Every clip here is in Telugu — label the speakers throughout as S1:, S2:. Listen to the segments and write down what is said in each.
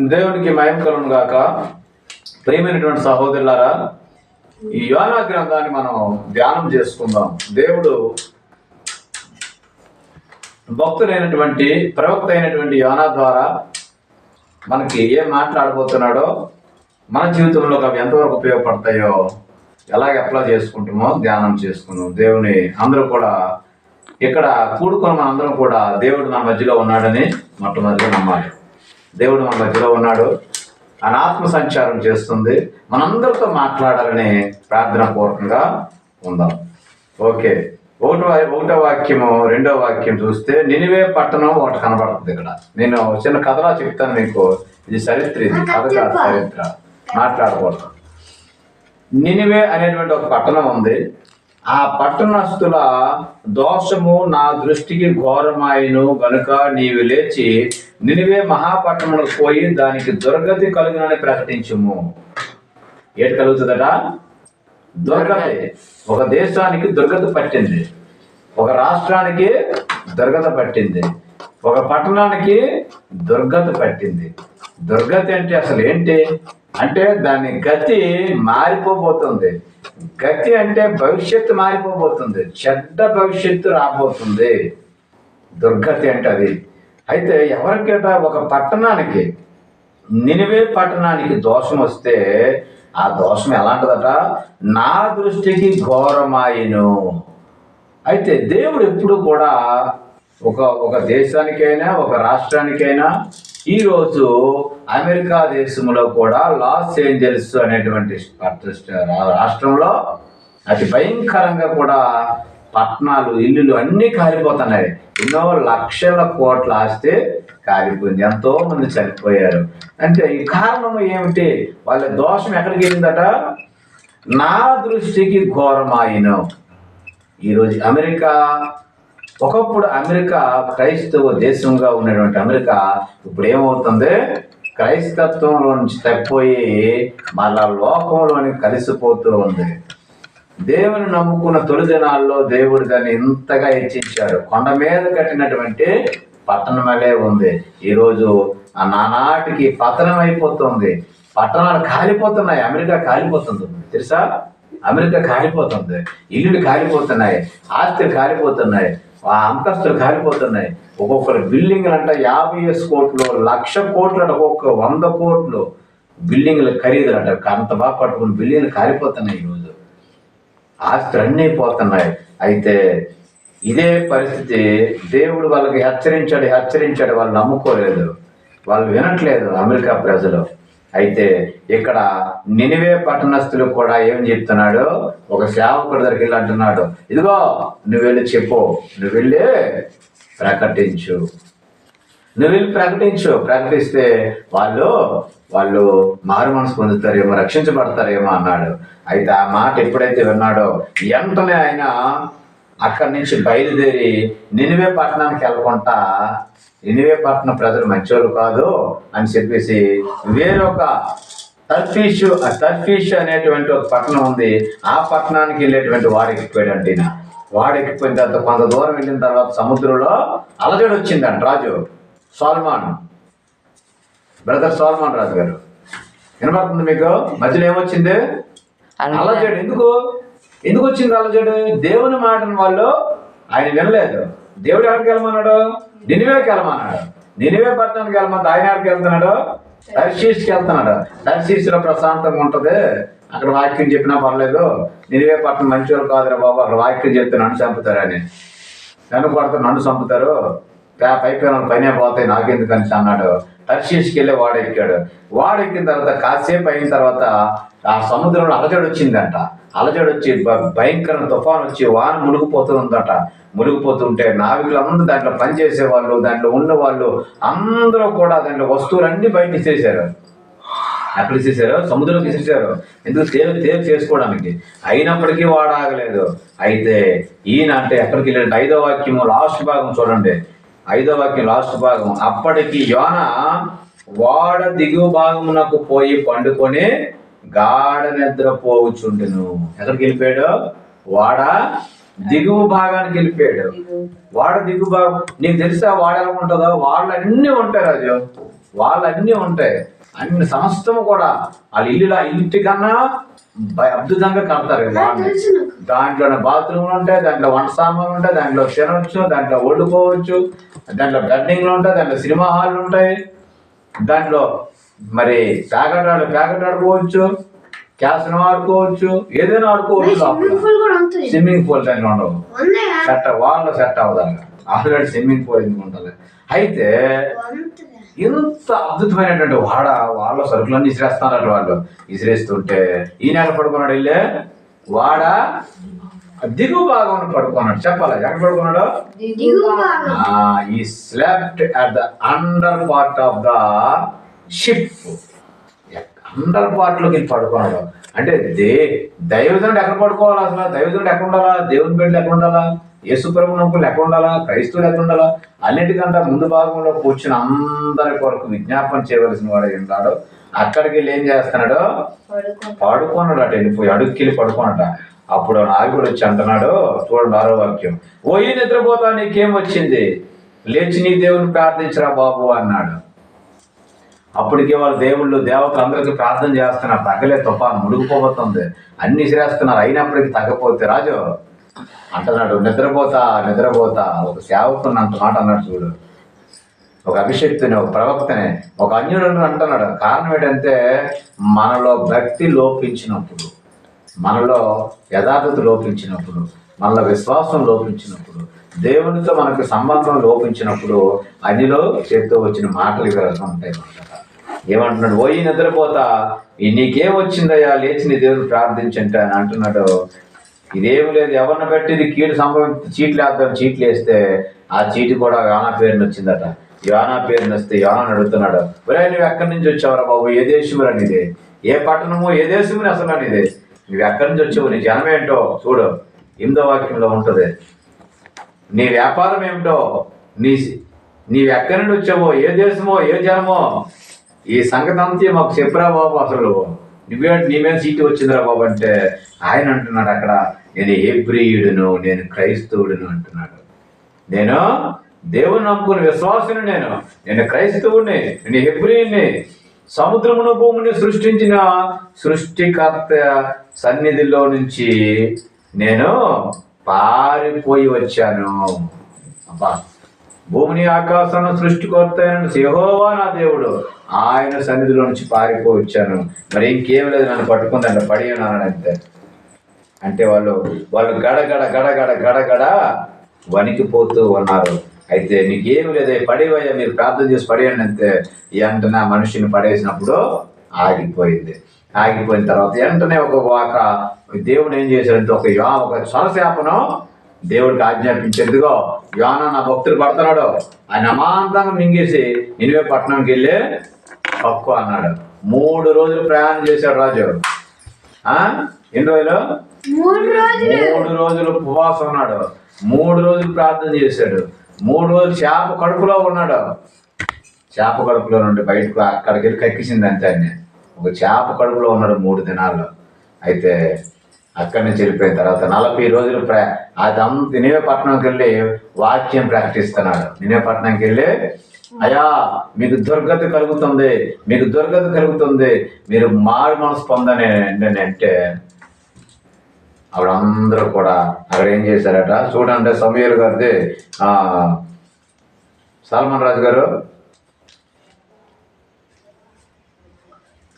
S1: దేవునికి మయం కలును గాక. ప్రేమైనటువంటి సహోదరులారా ఈ యోనా గ్రంథాన్ని మనం ధ్యానం చేసుకుందాం. దేవుడు భక్తులైనటువంటి ప్రవక్త అయినటువంటి యోనా ద్వారా మనకి ఏం మాట్లాడబోతున్నాడో మన జీవితంలో అవి ఎంతవరకు ఉపయోగపడతాయో ఎలాగ అప్లై చేసుకుంటామో ధ్యానం చేసుకుందాం. దేవుని అందరూ కూడా ఇక్కడ కూడుకొని మన అందరం కూడా దేవుడు మన మధ్యలో ఉన్నాడని మొట్టమొదటిగా నమ్మాలి. దేవుడు మన మధ్యలో ఉన్నాడు. ఆయన ఆత్మ సంచారం చేస్తుంది. మనందరితో మాట్లాడాలని ప్రార్థన పూర్వకంగా ఉందాం. ఓకే. ఒకటో ఒకటో వాక్యము రెండో వాక్యం చూస్తే నినివే పట్టణం ఒకటి కనబడుతుంది ఇక్కడ. నేను చిన్న కథలా చెప్తాను మీకు. ఇది చరిత్ర ఇది కథ కాదు చరిత్ర. మాట్లాడకూడదు. నినివే అనేటువంటి ఒక పట్టణం ఉంది. ఆ పట్టణస్తుల దోషము నా దృష్టికి ఘోరమాయను గనుక నీవు లేచి నినివే మహాపట్టణములకు పోయి దానికి దుర్గతి కలుగునని ప్రకటించుము. ఏటి కలుగుతుందట? దుర్గతి. ఒక దేశానికి దుర్గతి పట్టింది. ఒక రాష్ట్రానికి దుర్గత పట్టింది. ఒక పట్టణానికి దుర్గతి పట్టింది. దుర్గతి అంటే అసలు ఏంటి? అంటే దాని గతి మారిపోబోతుంది. గతి అంటే భవిష్యత్తు మారిపోబోతుంది. చెడ్డ భవిష్యత్తు రాబోతుంది. దుర్గతి అంటే అది. అయితే ఎవరికైనా ఒక పట్టణానికి. నినివే పట్టణానికి దోషం వస్తే ఆ దోషం ఎలాంటిదట? నా దృష్టికి ఘోరమాయను. అయితే దేవుడు ఎప్పుడు కూడా ఒక ఒక దేశానికైనా ఒక రాష్ట్రానికైనా ఈరోజు అమెరికా దేశంలో కూడా లాస్ ఏంజల్స్ అనేటువంటి రాష్ట్రంలో అతి భయంకరంగా కూడా పట్టణాలు ఇల్లులు అన్నీ కాలిపోతున్నాయి. ఎన్నో లక్షల కోట్ల ఆస్తి కాలిపోయింది. ఎంతో మంది చనిపోయారు. అంటే ఈ కారణం ఏమిటి? వాళ్ళ దోషం ఎక్కడికి వెళ్ళిందట? నా దృష్టికి ఘోరమాయిను. ఈరోజు అమెరికా ఒకప్పుడు అమెరికా క్రైస్తవ దేశంగా ఉన్నటువంటి అమెరికా ఇప్పుడు ఏమవుతుంది క్రైస్తత్వంలో నుంచి తప్పిపోయి మళ్ళా లోకంలోని కలిసిపోతూ ఉంది. దేవుని నమ్ముకున్న తొలి జనాల్లో దేవుడు దాన్ని ఇంతగా హెచ్చించాడు. కొండ మీద కట్టినటువంటి పట్టణమలే ఉంది. ఈరోజు ఆ నానాటికి పతనం అయిపోతుంది. పట్టణాలు కాలిపోతున్నాయి. అమెరికా కాలిపోతుంది. తెలుసా? అమెరికా కాలిపోతుంది. ఇల్లులు కాలిపోతున్నాయి. ఆస్తులు కాలిపోతున్నాయి. ఆ అంతస్తులు కాలిపోతున్నాయి. ఒక్కొక్కరు బిల్డింగ్లు అంట యాభై కోట్లు లక్ష కోట్లు అంటే ఒక్కొక్క వంద కోట్లు. బిల్డింగ్లు ఖరీదులు అంట. అంత బాగా పట్టుకుని బిల్డింగ్లు కాలిపోతున్నాయి ఈరోజు. ఆస్తులు అన్నీ అయిపోతున్నాయి అయితే ఇదే పరిస్థితి దేవుడు వాళ్ళకి హెచ్చరించాడు హెచ్చరించాడు వాళ్ళు నమ్ముకోలేదు. వాళ్ళు వినట్లేదు అమెరికా ప్రజలు. అయితే ఇక్కడ నినివే పట్టణస్థులు కూడా ఏం చెప్తున్నాడు? ఒక సేవకుడి దగ్గరికి వెళ్ళి అంటున్నాడు ఇదిగో నువ్వు వెళ్ళి చెప్పు. నువ్వు వెళ్ళి ప్రకటించు. నువ్వు వెళ్ళి ప్రకటించు? ప్రకటిస్తే వాళ్ళు వాళ్ళు మారు మనసు పొందుతారేమో రక్షించబడతారేమో అన్నాడు. అయితే ఆ మాట ఎప్పుడైతే విన్నాడో వెంటనే ఆయన అక్కడి నుంచి బయలుదేరి నినివే పట్టణానికి వెళ్ళకుండా నినివే పట్టణ ప్రజలు మంచోళ్ళు కాదు అని చెప్పేసి వేరొక తర్ఫీషు తర్ఫీషు అనేటువంటి ఒక పట్టణం ఉంది. ఆ పట్టణానికి వెళ్ళేటువంటి వాడికి ఎక్కిపోయాడు అంటే వాడు ఎక్కిపోయిన తర్వాత కొంత దూరం వెళ్ళిన తర్వాత సముద్రంలో అలజడి వచ్చిందంట రాజు సాల్మాన్. బ్రదర్ సాల్మాన్ రాజు గారు. వినపడుతుంది మీకు? మధ్యలో ఏమొచ్చింది? అలజడి. ఎందుకు? ఎందుకు వచ్చింది అలజడి? దేవుని మాటను వాళ్ళు ఆయన వినలేదు. దేవుడు ఎక్కడికి వెళ్ళమన్నాడు? నినివేకి వెళ్ళమన్నాడు. నినివే పట్టణానికి వెళ్ళమన్నాడు ఆయన ఎక్కడికి వెళ్తున్నాడు? టర్షీస్కి వెళ్తున్నాడు. టర్షీస్లో ప్రశాంతంగా ఉంటుంది. అక్కడ వాక్యం చెప్పినా పర్లేదు. నినివే పట్టణం మంచి వాళ్ళు కాదురా బాబు అక్కడ వాక్యం చెప్తే నన్ను చంపుతారని నన్ను కొడతారు నన్ను చంపుతారు. పైపైన పైనే పైన పోతాయి నాకెందుకు అని అన్నాడు. టర్షీస్కి వెళ్ళి వాడెక్కాడు వాడెక్కిన తర్వాత కాసేపు అయిన తర్వాత ఆ సముద్రంలో అలజడి వచ్చిందంట. అలజడి వచ్చి భయంకర తుఫాన్ వచ్చి వాన మునిగిపోతుందట. మునిగిపోతుంటే నావికులందరూ దాంట్లో పనిచేసే వాళ్ళు దాంట్లో ఉన్న వాళ్ళు అందరూ కూడా దాంట్లో వస్తువులన్నీ బయట తీసేశారు. అక్కడ చేశారు సముద్రం తీసేశారు ఎందుకు తేలి తేలి చేసుకోవడానికి? అయినప్పటికీ వాడు ఆగలేదు అయితే ఈయన అంటే ఎక్కడికి వెళ్ళాడు ఐదో వాక్యము లాస్ట్ భాగం చూడండి. ఐదో వాక్యం లాస్ట్ భాగం. అప్పటికి యోన వాడ దిగువ భాగమునకు పోయి పండుకొని గాఢ నిద్రపోవచ్చుండెను ఎక్కడికి వెళ్ళిపోయాడు? వాడ దిగువ భాగానికి వెళ్ళిపోయాడు. వాడ దిగువ భాగం నీకు తెలుసా వాడ ఎలా ఉంటుందో? వాళ్ళు అన్నీ ఉంటాయి రాజు. వాళ్ళు అన్నీ ఉంటాయి. అన్ని సమస్తము కూడా వాళ్ళ ఇల్లు ఇంటి కన్నా అద్భుతంగా కడతారు బాగుంది
S2: తెలుసు నాకు.
S1: దాంట్లో బాత్రూమ్లు ఉంటాయి దాంట్లో వంట సామాన్లు ఉంటాయి దాంట్లో తినవచ్చు దాంట్లో వండుకోవచ్చు దాంట్లో బెడ్డింగ్లు ఉంటాయి దాంట్లో సినిమా హాల్లు ఉంటాయి. దాంట్లో మరి ప్యాకెట్ ఆడు ప్యాకెట్ ఆడుకోవచ్చు క్యాసినో ఆడుకోవచ్చు ఏదైనా ఆడుకోవచ్చు
S2: స్విమ్మింగ్ పూల్
S1: దాంట్లో ఉండవు. సెట్ వాళ్ళలో సెట్ అవ్వదాన్ని ఆల్రెడీ స్విమ్మింగ్ పూల్ ఎందుకు ఉంటుంది? అయితే ఇంత అద్భుతమైనటువంటి వాడ? వాళ్ళ సరుకులన్నీ ఇసిరేస్తారట వాళ్ళు. ఇసిరేస్తుంటే ఈయన ఎక్కడ పడుకున్నాడు వెళ్ళే వాడ? దిగువ భాగం పడుకున్నాడు. చెప్పాలి? ఎక్కడ పడుకున్నాడు? ఈ slept at the under part of the ship under పార్ట్లోకి పడుకున్నాడు. అంటే దే దైవజనుడు ఎక్కడ పడుకోవాలి అసలు? దైవజనుడు ఎక్కడ ఉండాలా? దేవుని బిడ్డలు ఎక్కడ ఉండాలా? యేసుప్రభు నొప్పులు ఎక్కడ ఉండాలా క్రైస్తవులు ఎక్కడ ఉండాలా అన్నిటికంటే ముందు భాగంలో కూర్చుని అందరి కొరకు విజ్ఞాపన చేయవలసిన వాడు ఉన్నాడు అక్కడికి వెళ్ళి ఏం చేస్తున్నాడు? పడుకున్నాడు. అటు వెళ్ళిపోయి అడుక్కి పడుకున్నట అప్పుడు నాయకుడు వచ్చి అంటున్నాడు చూడండి ఆరో వాక్యం. ఓయి నిద్రపోతా నీకేం వచ్చింది? లేచి నీ దేవుని ప్రార్థించరా బాబు అన్నాడు. అప్పటికే వాళ్ళు దేవుళ్ళు దేవతలు అందరికీ ప్రార్థన చేస్తున్నారు. తగ్గలే తుఫాను ముడిగిపోతుంది అన్ని శ్రేస్తున్నారు అయినప్పటికీ తగ్గపోతే రాజు అంటున్నాడు నిద్రపోతా నిద్రపోతా. ఒక సేవకుని అంత మాట అన్నాడు చూడు. ఒక అభిషక్తుని ఒక ప్రవక్తని ఒక అన్యుడు అంటున్నాడు. కారణం ఏంటంటే మనలో భక్తి లోపించినప్పుడు మనలో యథార్థత లోపించినప్పుడు మనలో విశ్వాసం లోపించినప్పుడు దేవునితో మనకు సంబంధం లోపించినప్పుడు అన్నిలో చేతితో వచ్చిన మాటలు ఇవి ఉంటాయి అన్నమాట. ఏమంటున్నాడు? పోయి నిద్రపోతా. నీకేం వచ్చిందయ్యా? లేచి నీ దేవుని ప్రార్థించంటే అని అంటున్నాడు ఇదేమి లేదు ఎవరిని పెట్టి ఇది కీడు సంభవించి చీట్లు వేద్దాం చీట్లు వేస్తే ఆ చీటి కూడా యోనా పేరుని వచ్చిందట. యోనా పేరుని వస్తే యోనా అడుగుతున్నాడు ఒరే నువ్వు ఎక్కడి నుంచి వచ్చావురా బాబు? ఏ దేశం నీది? ఏ పట్టణము? ఏ దేశముని అసలు నీది? నువ్వు ఎక్కడి నుంచి వచ్చావు? నీ జనం ఏంటో చూడు. ఎనిమిదో వాక్యంలో ఉంటుంది. నీ వ్యాపారం ఏమిటో? నీ నీవు ఎక్కడి నుండి వచ్చావో? ఏ దేశమో? ఏ జనమో? ఈ సంగతి అంతే మాకు చెప్పురా బాబు అసలు. నువ్వే నీ సీటు వచ్చిందిరా బాబు అంటే ఆయన అంటున్నాడు అక్కడ నేను హెబ్రియుడును నేను క్రైస్తవుడును అంటున్నాడు. నేను దేవుని నమ్ముకుని విశ్వాసుని నేను. నేను క్రైస్తవుడిని నేను హెబ్రియుని. సముద్రమును భూమిని సృష్టించిన సృష్టికర్త సన్నిధిలో నుంచి నేను పారిపోయి వచ్చాను. అబ్బా. భూమిని ఆకాశాన్ని సృష్టికర్త అయిన నా దేవుడు. ఆయన సన్నిధిలో నుంచి పారిపోయి వచ్చాను. మరి ఇంకేం లేదు నన్ను పట్టుకుందంట పడి ఉన్నాను అంతే. అంటే వాళ్ళు వాళ్ళు గడగడ గడగడ గడగడ వణికిపోతూ ఉన్నారు. అయితే నీకేమి లేదు పడేవయ్యా మీరు ప్రార్థన చేసి పడేయండి అంతే. వెంటనే ఆ మనిషిని పడేసినప్పుడు ఆగిపోయింది. ఆగిపోయిన తర్వాత వెంటనే ఒక ఒక దేవుడు ఏం చేశాడంటే ఒక యా ఒక స్వరశాపనం దేవుడికి ఆజ్ఞాపించేందుకో యోన నా భక్తులు పడుతున్నాడు. ఆయన అమాంతంగా మింగేసి నినివే పట్టణంకి వెళ్ళి పక్కు అన్నాడు. మూడు రోజులు ప్రయాణం చేశాడు రాజు. ఆ? ఎన్ని రోజులు?
S2: మూడు రోజులు.
S1: ఉపవాసం ఉన్నాడు. మూడు రోజులు ప్రార్థన చేశాడు. మూడు రోజులు చేప కడుపులో ఉన్నాడు. చేప కడుపులో నుండి బయటకు అక్కడికి వెళ్ళి కక్కిసింది అంతే ఒక చేప కడుపులో ఉన్నాడు మూడు దినాల్లో. అయితే అక్కడి నుంచి వెళ్ళిపోయిన తర్వాత నలభై రోజులు ప్ర అదం నినే వెళ్ళి వాక్యం ప్రకటిస్తున్నాడు. నినే వెళ్ళి అయ్యా మీకు దుర్గతి కలుగుతుంది మీకు దుర్గతి కలుగుతుంది మీరు మారు మనసు పొందని అంటే ఆవిడందరూ కూడా అక్కడ ఏం చేశారట చూడండి సమీర్ గారిది. ఆ, సల్మాన్ రాజు గారు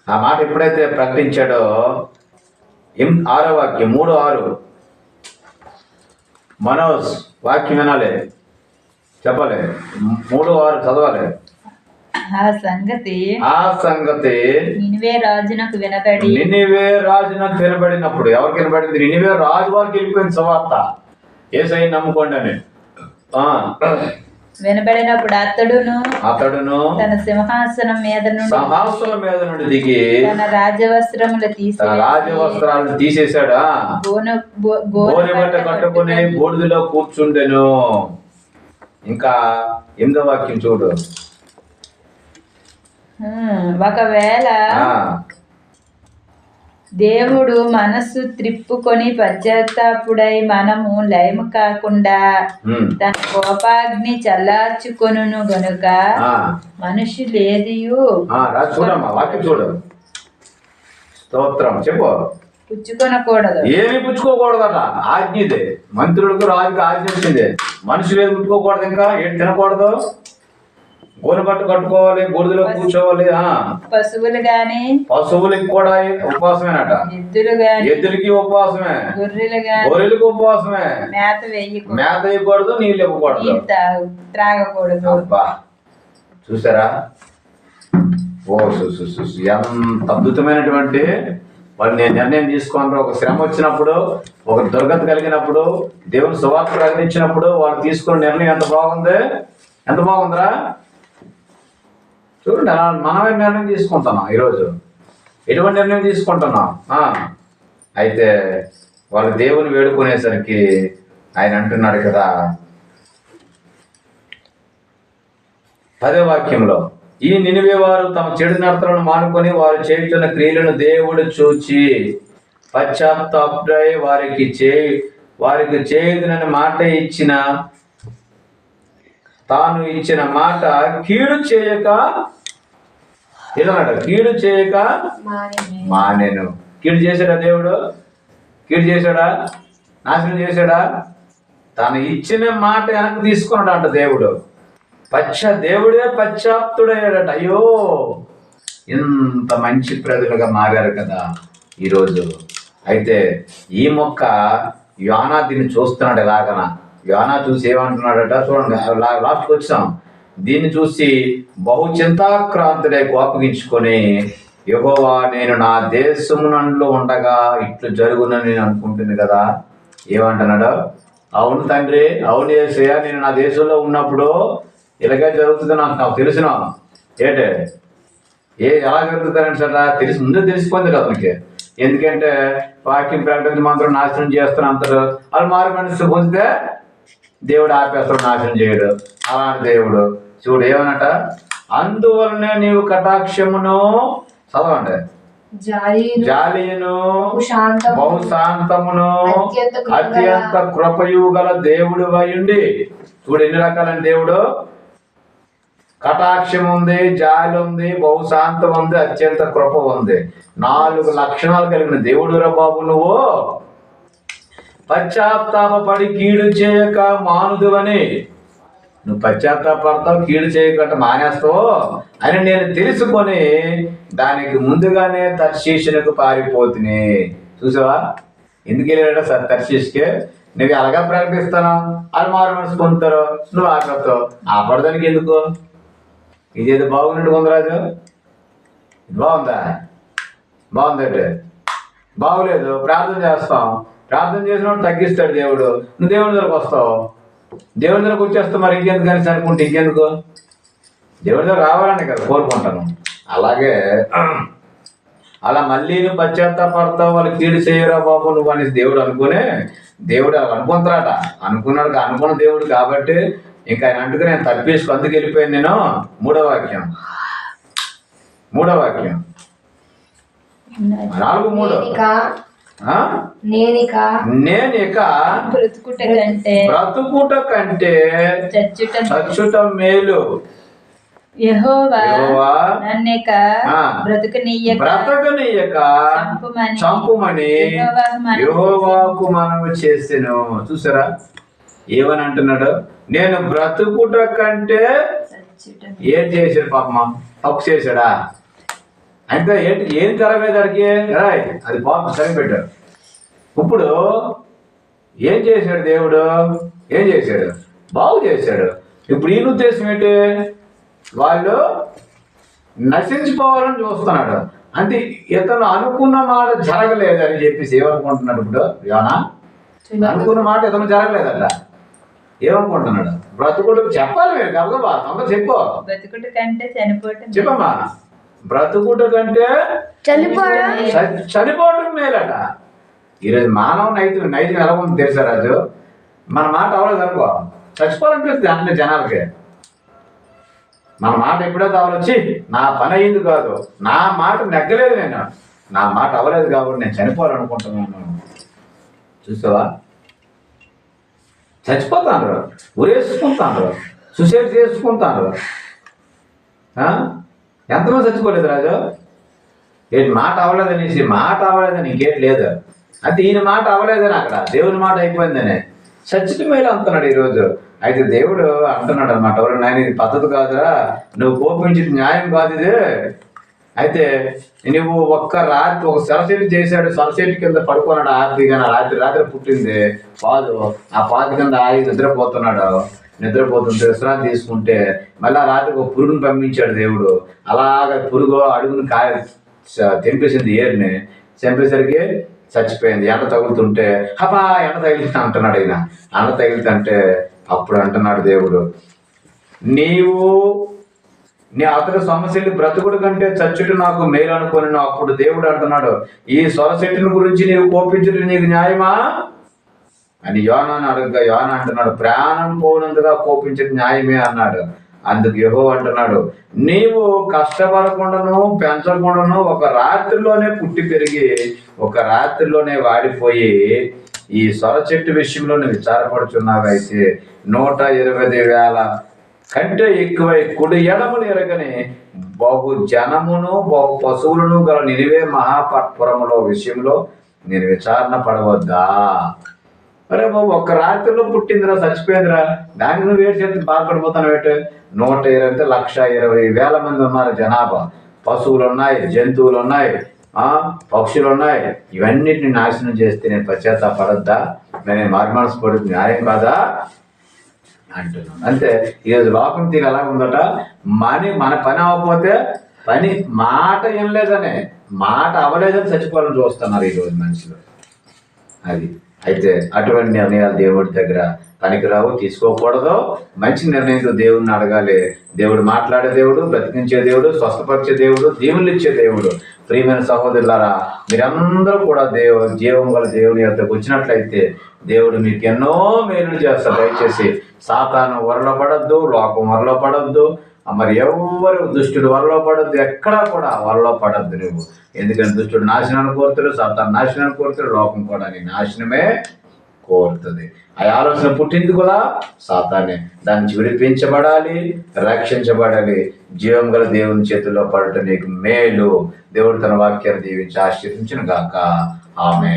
S1: ఆ మాట ఎప్పుడైతే ప్రకటించాడో ఎం ఆరో వాక్యం మూడు ఆరు. మనోజ్ వాక్యం వినాలి. చెప్పాలి. మూడు ఆరు చదవాలి.
S3: ఆ సంగతి
S1: ఆ సంగతి
S3: నినివే రాజునకు వినబడి
S1: నినివే రాజు నాకు వినబడినప్పుడు ఎవరికి వినబడింది? నినివే రాజు వారికి వెళ్ళిపోయింది సువార్త. ఏసై నమ్ముకోండి అని. ఆ,
S3: వినబడినప్పుడు అతడును
S1: అతడును
S3: తన సింహాసనం మీద నుండి
S1: సింహాసనం మీద నుండి దిగి
S3: తన రాజవస్త్రములు తీసి
S1: రాజవస్త్రాలను తీసేశాడా?
S3: గోను
S1: బట్ట కట్టుకుని బూడిదలో కూర్చుండెను. ఇంకా ఎనిమిదో వాక్యం చూడు.
S3: ఒకవేళ దేవుడు మనస్సు త్రిప్పుకొని పశ్చాత్తాపుడై మనము లయము కాకుండా. తన కోపాగ్ని చల్లార్చుకొనును గనుక మనుషులేదియు
S1: చూడు. స్తోత్రం చెప్పు.
S3: పుచ్చుకొనకూడదు.
S1: ఏమి పుచ్చుకోకూడదట ఆజ్ఞ ఇదే మంత్రులకు రాజుకి ఆజ్ఞ వచ్చింది మనుషులు ఏమి పుచ్చుకోకూడదు ఇంకా ఏం తినకూడదు? గోనె పట్టు కట్టుకోవాలి బూడిదలో కూర్చోవాలి
S3: పశువులు గాని
S1: పశువులకి కూడా ఉపవాసమేనట.
S3: ఎద్దులు గాని
S1: ఎద్దులకి ఉపవాసమే.
S3: గొర్రెలు గాని
S1: గొర్రెలకి ఉపవాసమే.
S3: మేత వేయకూడదు.
S1: మేత ఇవ్వకూడదు. నీళ్ళు ఇవ్వకూడదు
S3: త్రాగకూడదు.
S1: అబ్బా. చూసారా? ఓ. ఎంత అద్భుతమైనటువంటి వాళ్ళు నేను నిర్ణయం తీసుకున్నారు ఒక శ్రమ వచ్చినప్పుడు ఒక దుర్గతి కలిగినప్పుడు దేవుని సువార్త ప్రకటించినప్పుడు వాళ్ళు తీసుకున్న నిర్ణయం ఎంత బాగుంది? ఎంత బాగుందిరా? చూడండి అలా మనమే నిర్ణయం తీసుకుంటున్నాం ఈరోజు? ఎటువంటి నిర్ణయం తీసుకుంటున్నాం? అయితే వాళ్ళు దేవుని వేడుకునేసరికి ఆయన అంటున్నాడు కదా పదే వాక్యంలో ఈ నినివే వారు తమ చెడు నడతలను మానుకొని వారు చేయుతున్న క్రియలను దేవుడు చూచి పశ్చాత్తాపై వారికి చే వారికి చేయుదునని మాట ఇచ్చిన తాను ఇచ్చిన మాట కీడు చేయక ఇదన్నట కీడు చేయక మానేను. కీడు చేశాడా దేవుడు? కీడు చేశాడా? నాశనం చేశాడా? తాను ఇచ్చిన మాట వెనక్కి తీసుకున్నాడు అంట దేవుడు. పశ్చ దేవుడే పశ్చాప్తుడయ్యాడట అయ్యో! ఇంత మంచి ప్రజలుగా మారారు కదా ఈరోజు. అయితే ఈ మొక్క యోనా దీన్ని చూస్తున్నాడు ఎలాగన? యోనా చూసి ఏమంటున్నాడట? చూడండి లాస్ట్కి వచ్చాం. దీన్ని చూసి బహు చింతాక్రాంతుడై కోపగించుకొని యహోవా నేను నా దేశమునంలో ఉండగా ఇట్లు జరుగునని నేను అనుకుంటుంది కదా? ఏమంటున్నాడు? అవును తండ్రి అవును ఏసయ్య నేను నా దేశంలో ఉన్నప్పుడు ఇలాగే జరుగుతుంది నాకు నాకు తెలిసిన ఏంటే? ఏ ఎలా జరుగుతుందని సార్ తెలిసి ముందే తెలిసిపోయింది కదా అతనికి. ఎందుకంటే వాక్యం ప్రకటించి మాత్రం నాశనం చేస్తున్న అంతరు వాళ్ళు మారు మనసు పొందితే దేవుడు ఆపేస్తాడు నాశనం చేయడు. అలాంటి దేవుడు. చూడు ఏమనట అందువలనే నీవు కటాక్షమును చదవండి.
S2: జాలీను
S1: జాలియును
S2: శాంతము
S1: బహు శాంతమును
S2: అత్యంత
S1: కృపయు గల దేవుడు అయ్యుండి. చూడు ఎన్ని రకాలైన దేవుడు? కటాక్షం ఉంది జాలి ఉంది బహు శాంతం ఉంది అత్యంత కృప ఉంది నాలుగు లక్షణాలు కలిగిన దేవుడు రా బాబు నువ్వు. పశ్చాత్తాపడి కీడు చేయక మానుదువని నువ్వు పశ్చాత్తాపడతావు కీడు చేయకుండా మానేస్తావు అని నేను తెలుసుకొని దానికి ముందుగానే తర్శీషునికి పారిపోతుని. చూసావా? ఎందుకు వెళ్ళాడు సార్ తర్శీష్కి? నువ్వు ఎలాగా ప్రకటిస్తాను అది మారు మనసు పొందుతారు? నువ్వు ఆపేస్తావు ఆపడదానికి ఎందుకు? ఇదేదో బాగున్నట్టు కొందరాజు బాగుందా? బాగుందంటే బాగులేదు. ప్రార్థన చేస్తాం. ప్రార్థన చేసిన తగ్గిస్తాడు దేవుడు. నువ్వు దేవుడి దగ్గరకు వస్తావు. దేవుడి దగ్గరకు వచ్చేస్తావు మరి ఇంకెందుకు అని అనుకుంటే ఇంకెందుకు? దేవుడి దగ్గర రావాలని కదా కోరుకుంటాను. అలాగే అలా మళ్ళీ నువ్వు పశ్చాత్తాపడతావు వాళ్ళు కీడు చేయరా బాబు నువ్వు అనేసి దేవుడు అనుకునే దేవుడు అలా అనుకుంటారట. అనుకున్నాడు అనుకున్న దేవుడు కాబట్టి ఇంకా ఆయన అంటుకు నేను తప్పించుకు అందుకు వెళ్ళిపోయాను నేను. మూడో వాక్యం. మూడో వాక్యం. నాలుగు మూడు.
S2: నేనిక? నేనిక
S3: బ్రతుకుట కంటే
S1: బ్రతుకుట కంటే
S3: చచ్చుట
S1: చచ్చుట మేలు
S3: నన్నిక
S1: ఆ.
S3: బ్రతుకనీయక
S1: బ్రతకనీయక
S3: చంపుమని యెహోవాకు
S1: చేసెను చూసారా? ఏమని అంటున్నాడు? నేను బ్రతుకుట కంటే ఏం చేశాడు పాపమా? తప్పు చేశాడా? అంటే ఏంటి? ఏం జరగలేదాడికి రాయ్ అది పాపం సరిపెట్టాడు ఇప్పుడు ఏం చేశాడు దేవుడు? ఏం చేశాడు? బాగు చేశాడు. ఇప్పుడు ఈయన ఉద్దేశం ఏంటి? వాళ్ళు నశించిపోవాలని చూస్తున్నాడు. అంటే ఇతను అనుకున్న మాట జరగలేదని చెప్పేసి ఏమనుకుంటున్నాడు ఇప్పుడు? యోనా? అనుకున్న మాట ఇతను జరగలేదట ఏమనుకుంటున్నాడు? బ్రతుకుడు చెప్పాలి మీరు గబగబా తొందర చెప్పు. చెప్పమ్మా. బ్రతుకుట కంటే
S2: చనిపోవడం
S1: మేలట. ఈరోజు మానవ నైతిక నైతికం ఎలా ఉంది తెలుసా రాజు? మన మాట అవ్వలేదు అనుకో చచ్చిపోవాలనిపిస్తుంది అంటే జనాలకి. మన మాట ఎప్పుడో కావాలొచ్చి నా పని అయింది కాదు. నా మాట నెగ్గలేదు నేను. నా మాట అవ్వలేదు కాబట్టి నేను చనిపోవాలనుకుంటున్నాను. చూసావా? చచ్చిపోతాను ఉరేసుకుంటాను సుసైడ్ చేసుకుంటాను? ఎంతమంది చచ్చిపోలేదు రాజు? ఏంటి మాట అవ్వలేదనేసి మాట అవ్వలేదని ఇంకేం లేదు. అంటే ఈయన మాట అవ్వలేదని అక్కడ దేవుని మాట అయిపోయిందని. చచ్చిన మేలు అంటున్నాడు ఈరోజు. అయితే దేవుడు అంటున్నాడు అనమాట ఎవరు నాయన ఇది పద్ధతి కాదురా. నువ్వు కోపించింది న్యాయం కాదు ఇది. అయితే నువ్వు ఒక్క రాత్రి ఒక సరసేటు చేశాడు సరసేటు కింద పడుకున్నాడు ఆర్తిగా రాత్రి రాత్రి పుట్టింది. పాదు ఆ పాదు కింద ఆగి నిద్రపోతున్నాడు. నిద్రపోతుంటే విశ్రాంతి తీసుకుంటే మళ్ళీ ఆ రాత్రి ఒక పురుగుని పంపించాడు దేవుడు. అలాగ పురుగు అడుగుని కాయ తెంపేసింది ఏరుని చంపేసరికి చచ్చిపోయింది. ఎండ తగులుతుంటే హపా ఎండ తగిలితే అంటున్నాడు ఆయన. ఎండ తగిలితే అప్పుడు అంటున్నాడు దేవుడు నీవు నీ అతడు సమస్యలు బ్రతుకుడు కంటే చచ్చుట నాకు మేలు అనుకుని అప్పుడు దేవుడు అంటున్నాడు ఈ సొరసెట్టుని గురించి నీవు కోపించుట నీకు న్యాయమా? అని యోనాను అడగగా యోన అంటున్నాడు ప్రాణం పోనందుగా కోపించడం న్యాయమే అన్నాడు. అందుకు యహో అంటున్నాడు నీవు కష్టపడకుండాను పెంచకుండాను ఒక రాత్రిలోనే పుట్టి పెరిగి ఒక రాత్రిలోనే వాడిపోయి ఈ సొర చెట్టు విషయంలో నువ్వు విచారపడుచున్నావైతే నూట ఇరవై వేల కంటే ఎక్కువై కుడి ఎడమలు ఎరగని బహు జనమును బహు పశువులను గల నినివే మహాపట్పురములో విషయంలో నేను విచారణ పడవద్దా? అరే బాబు ఒక్క రాత్రిలో పుట్టిందిరా చచ్చిపోయిందిరా. దానికి నువ్వు ఏడు చేతి బాధపడిపోతాను ఏంటి? నూట ఇరవై అంటే లక్ష ఇరవై వేల మంది ఉన్నారు జనాభా. పశువులు ఉన్నాయి జంతువులు ఉన్నాయి ఆ పక్షులు ఉన్నాయి. ఇవన్నిటిని నాశనం చేస్తే నేను పశ్చాత్తాపడద్దా? నేను మార్మానసు పడుతుంది న్యాయం కాదా? అంటున్నాను అంటే ఈరోజు లోకం తీరు ఎలా ఉందట? మని మన పని అవ్వకపోతే పని మాట ఏం లేదనే మాట అవ్వలేదని చచ్చిపోవాలని చూస్తున్నారు ఈరోజు మనుషులు. అది. అయితే అటువంటి నిర్ణయాలు దేవుడి దగ్గర పనికిరావు తీసుకోకూడదు. మంచి నిర్ణయంతో దేవుడిని అడగాలి. దేవుడు మాట్లాడే దేవుడు బ్రతికించే దేవుడు స్వస్థపరిచే దేవుడు దీవులు ఇచ్చే దేవుడు. ప్రియమైన సహోదరులారా మీరందరూ కూడా దేవు జీవం గల దేవుని యొక్కకు వచ్చినట్లయితే దేవుడు మీకు ఎన్నో మేలు చేస్తారు. దయచేసి సాతాను వరలో పడద్దు లోకం వరలో పడద్దు మరి ఎవరు దుష్టుడు వరలో పడద్దు ఎక్కడా కూడా వరలో పడద్దు నువ్వు. ఎందుకంటే దుష్టుడు నాశనాన్ని కోరుతాడు సాతాను నాశనాన్ని కోరుతాడు లోకం కూడా నీ నాశనమే కోరుతుంది. ఆ ఆలోచన పుట్టింది కూడా సాతానే. దాని నుంచి విడిపించబడాలి రక్షించబడాలి. జీవం గల దేవుని చేతుల్లో పడటం నీకు మేలు. దేవుడు తన వాక్యాన్ని దీవించి ఆశీర్వించిన గాక ఆమె